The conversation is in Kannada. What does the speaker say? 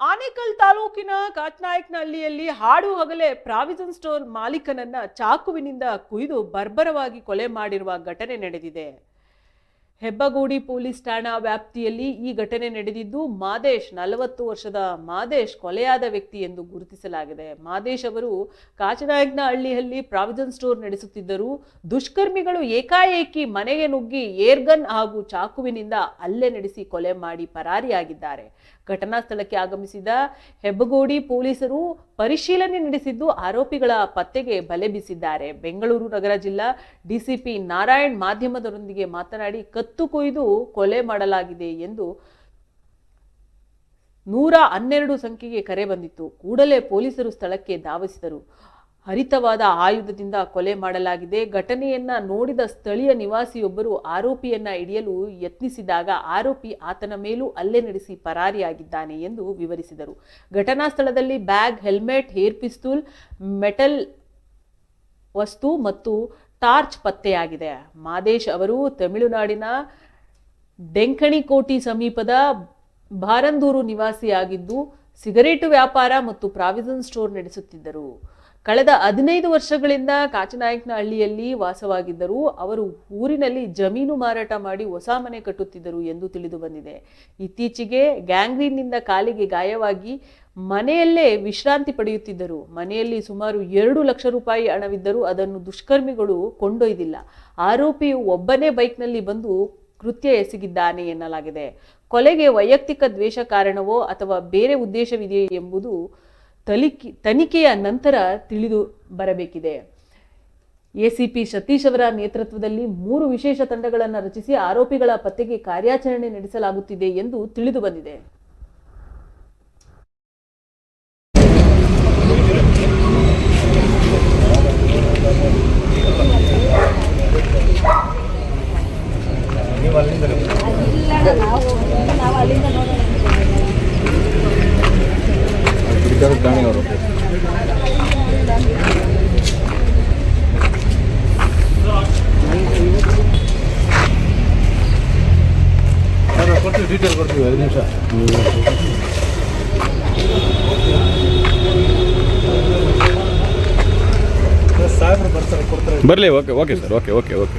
ಆನೇಕಲ್ ತಾಲೂಕಿನ ಕಾಟ್ನಾಯಕನಹಳ್ಳಿಯಲ್ಲಿ ಹಾಡು ಹಗಲೇ ಪ್ರಾವಿಜನ್ ಸ್ಟೋರ್ ಮಾಲೀಕನನ್ನ ಚಾಕುವಿನಿಂದ ಕುಯ್ದು ಬರ್ಬರವಾಗಿ ಕೊಲೆ ಮಾಡಿರುವ ಘಟನೆ ನಡೆದಿದೆ. ಹೆಬ್ಬಗೋಡಿ ಪೊಲೀಸ್ ಠಾಣಾ ವ್ಯಾಪ್ತಿಯಲ್ಲಿ ಈ ಘಟನೆ ನಡೆದಿದ್ದು, ಮಾದೇಶ್ ನಲವತ್ತು ವರ್ಷದ ಮಾದೇಶ್ ಕೊಲೆಯಾದ ವ್ಯಕ್ತಿ ಎಂದು ಗುರುತಿಸಲಾಗಿದೆ. ಮಾದೇಶ್ ಅವರು ಕಾಚನಾಯಕನಹಳ್ಳಿಯಲ್ಲಿ ಪ್ರಾವಿಜನ್ ಸ್ಟೋರ್ ನಡೆಸುತ್ತಿದ್ದರು. ದುಷ್ಕರ್ಮಿಗಳು ಏಕಾಏಕಿ ಮನೆಗೆ ನುಗ್ಗಿ ಏರ್ಗನ್ ಹಾಗೂ ಚಾಕುವಿನಿಂದ ಹಲ್ಲೆ ನಡೆಸಿ ಕೊಲೆ ಮಾಡಿ ಪರಾರಿಯಾಗಿದ್ದಾರೆ. ಘಟನಾ ಸ್ಥಳಕ್ಕೆ ಆಗಮಿಸಿದ ಹೆಬ್ಬಗೋಡಿ ಪೊಲೀಸರು ಪರಿಶೀಲನೆ ನಡೆಸಿದ್ದು, ಆರೋಪಿಗಳ ಪತ್ತೆಗೆ ಬಲೆ ಬೀಸಿದ್ದಾರೆ. ಬೆಂಗಳೂರು ನಗರ ಜಿಲ್ಲಾ ಡಿಸಿಪಿ ನಾರಾಯಣ್ ಮಾಧ್ಯಮದವರೊಂದಿಗೆ ಮಾತನಾಡಿ ಕತ್ತು ಕೊಯ್ದು ಕೊಲೆ ಮಾಡಲಾಗಿದೆ ಎಂದು ನೂರ ಹನ್ನೆರಡು ಸಂಖ್ಯೆಗೆ ಕರೆ ಬಂದಿತ್ತು. ಕೂಡಲೇ ಪೊಲೀಸರು ಸ್ಥಳಕ್ಕೆ ಧಾವಿಸಿದರು. ಹರಿತವಾದ ಆಯುಧದಿಂದ ಕೊಲೆ ಮಾಡಲಾಗಿದೆ. ಘಟನೆಯನ್ನ ನೋಡಿದ ಸ್ಥಳೀಯ ನಿವಾಸಿಯೊಬ್ಬರು ಆರೋಪಿಯನ್ನ ಹಿಡಿಯಲು ಯತ್ನಿಸಿದಾಗ ಆರೋಪಿ ಆತನ ಮೇಲೂ ಹಲ್ಲೆ ನಡೆಸಿ ಪರಾರಿಯಾಗಿದ್ದಾನೆ ಎಂದು ವಿವರಿಸಿದರು. ಘಟನಾ ಸ್ಥಳದಲ್ಲಿ bag, helmet, air pistol, metal ವಸ್ತು ಮತ್ತು ಟಾರ್ಚ್ ಪತ್ತೆಯಾಗಿದೆ. ಮಾದೇಶ್ ಅವರು ತಮಿಳುನಾಡಿನ ಡೆಂಕಣಿಕೋಟಿ ಸಮೀಪದ ಭಾರಂದೂರು ನಿವಾಸಿಯಾಗಿದ್ದು, ಸಿಗರೇಟು ವ್ಯಾಪಾರ ಮತ್ತು ಪ್ರಾವಿಷನ್ ಸ್ಟೋರ್ ನಡೆಸುತ್ತಿದ್ದರು. ಕಳೆದ ಹದಿನೈದು ವರ್ಷಗಳಿಂದ ಕಾಚನಾಯಕನಹಳ್ಳಿಯಲ್ಲಿ ವಾಸವಾಗಿದ್ದರು ಅವರು ಊರಿನಲ್ಲಿ ಜಮೀನು ಮಾರಾಟ ಮಾಡಿ ಹೊಸ ಮನೆ ಕಟ್ಟುತ್ತಿದ್ದರು ಎಂದು ತಿಳಿದು ಬಂದಿದೆ. ಇತ್ತೀಚೆಗೆ ಗ್ಯಾಂಗ್ರೀನ್ನಿಂದ ಕಾಲಿಗೆ ಗಾಯವಾಗಿ ಮನೆಯಲ್ಲೇ ವಿಶ್ರಾಂತಿ ಪಡೆಯುತ್ತಿದ್ದರು. ಮನೆಯಲ್ಲಿ ಸುಮಾರು ಎರಡು ಲಕ್ಷ ರೂಪಾಯಿ ಹಣವಿದ್ದರೂ ಅದನ್ನು ದುಷ್ಕರ್ಮಿಗಳು ಕೊಂಡೊಯ್ದಿಲ್ಲ. ಆರೋಪಿಯು ಒಬ್ಬನೇ ಬೈಕ್ನಲ್ಲಿ ಬಂದು ಕೃತ್ಯ ಎಸಗಿದ್ದಾನೆ ಎನ್ನಲಾಗಿದೆ. ಕೊಲೆಗೆ ವೈಯಕ್ತಿಕ ದ್ವೇಷ ಕಾರಣವೋ ಅಥವಾ ಬೇರೆ ಉದ್ದೇಶವಿದೆಯೇ ಎಂಬುದು ತಲಿಕೆ ತನಿಖೆಯ ನಂತರ ತಿಳಿದು ಬರಬೇಕಿದೆ. ಎಸಿಪಿ ಸತೀಶ್ ಅವರ ನೇತೃತ್ವದಲ್ಲಿ ಮೂರು ವಿಶೇಷ ತಂಡಗಳನ್ನು ರಚಿಸಿ ಆರೋಪಿಗಳ ಪತ್ತೆಗೆ ಕಾರ್ಯಾಚರಣೆ ನಡೆಸಲಾಗುತ್ತಿದೆ ಎಂದು ತಿಳಿದು ಬಂದಿದೆ. ಬಿಡ್ತಾರೆ ದಾಣಿ ಅವರು. ಕೊಡ್ತೀವಿ ಡೀಟೇಲ್ ಕೊಡ್ತೀವಿ ಐದು ನಿಮಿಷ. ಸಾಹೇಬ್ರು ಬರ್ತಾರೆ ಕೊಡ್ತಾರೆ. ಬರಲಿ okay okay sir okay okay okay.